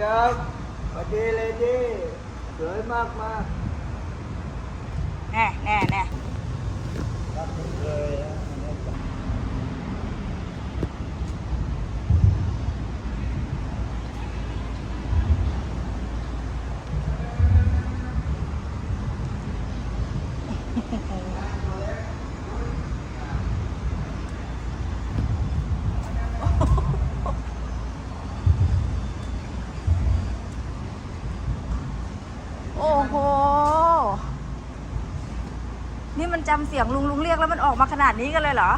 ครับสวัสดีเลยดี้สวยมากมากแน่แน่แน่ ๆรักคุณเลยนะ โอ้โห นี่ มันจำเสียงลุงลุงเรียกแล้วมันออกมาขนาดนี้กันเลยเหรอ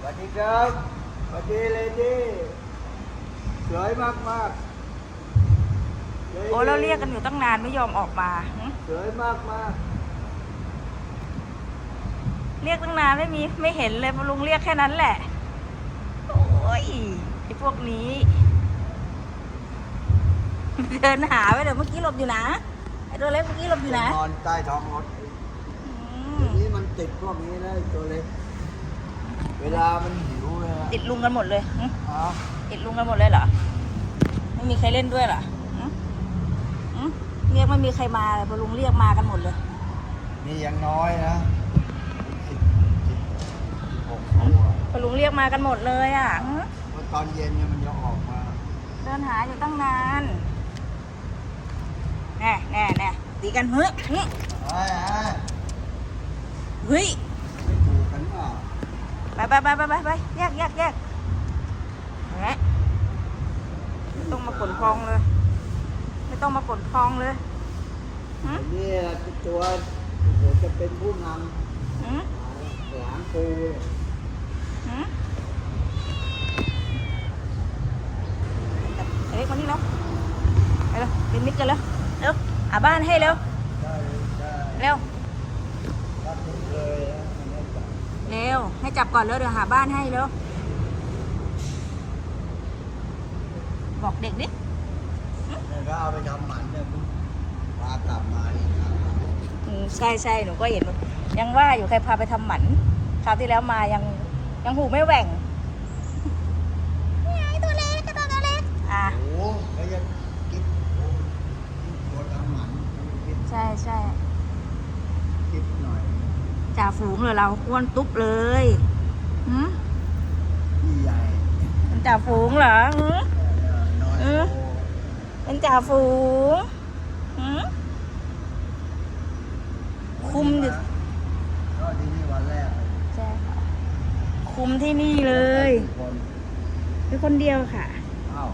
สวัสดีครับสวัสดีเลยดี้สวยมากมากๆโอ้เราเรียกกันอยู่ตั้งนานไม่ยอมออกมาหึสวยมากมากเรียกตั้งนานไม่มีไม่เห็นเลยลุงเรียกแค่นั้นแหละ โอ้ยไอ้พวกนี้ เดินหาไปเดี๋ยวเมื่อกี้หลบอยู่นะไอ้ ตัวเล็กเมื่อกี้หลบอยู่นะนอนใต้ท้องรถอืทีมนี้มันติดพวกนี้นะไอ้ตัวเล็ก เวลามันหิวเลยอะติดลุงกันหมดเลยหึอ๋อติดลุงกันหมดเลยเหรอ ไม่มีใครเล่นด้วยเหรอหึหึเรียกไม่มีใครมาเลยพอลุงเรียกมากันหมดเลย นี่ยังน้อยนะสิบสิบหกตัวพอลุงเรียกมากันหมดเลยอะหึเพราะตอนเย็นเนี่ยมันจะออกมา เดินหาอยู่ตั้งนาน แน่แน่แน่ ตีกันเฮ้ยหึไอ้ไอ้เฮ้ยไม่ถูกกันเปล่าไปไปไปไปไปไปแยกแยกแยกแหมไม่ต้องมาขนคลองเลย ไม่ต้องมาขนคลองเลยหึไอ้นี่ตัวเดี๋ยวจะเป็นผู้นหึำหลางปูหึไอ้เล็กมานี่แล้วไปเร็วเป็นมิตรกันแล้วเร็ว หาบ้านให้เร็วได้ได้เร็วรักคุณเลยนะมันไม่จับเร็วให้จับก่อนแล้วเดี๋ยวหาบ้านให้เร็วบอกเด็กดิเนี่ยก็เอาไปทำหมันเนี่ยมันพากลับมาอีกครับอืมใช่ใช่หนูก็เห็นยังว่าอยู่ใครพาไปทำหมันคราวที่แล้วมายังยังหูไม่แหว่งไอ้ตัวเล็กตัวเล็กอะโอ้โหแล้วยังกินโอ้ตัวทำหมันกิน ใช่ใช่ กินหน่อย จ่าฝูงเลยเราอ้วนตุ๊บเลยหืมพี่ใหญ่เป็นจ่าฝูงเหรอหืมน้อยเออโตเป็นจ่าฝูงหืมคุมอยู่ก็ที่นี่วันแรกใช่ค่ะคุมที่นี่เลยคนเป็นคนเดียวค่ะอ้าว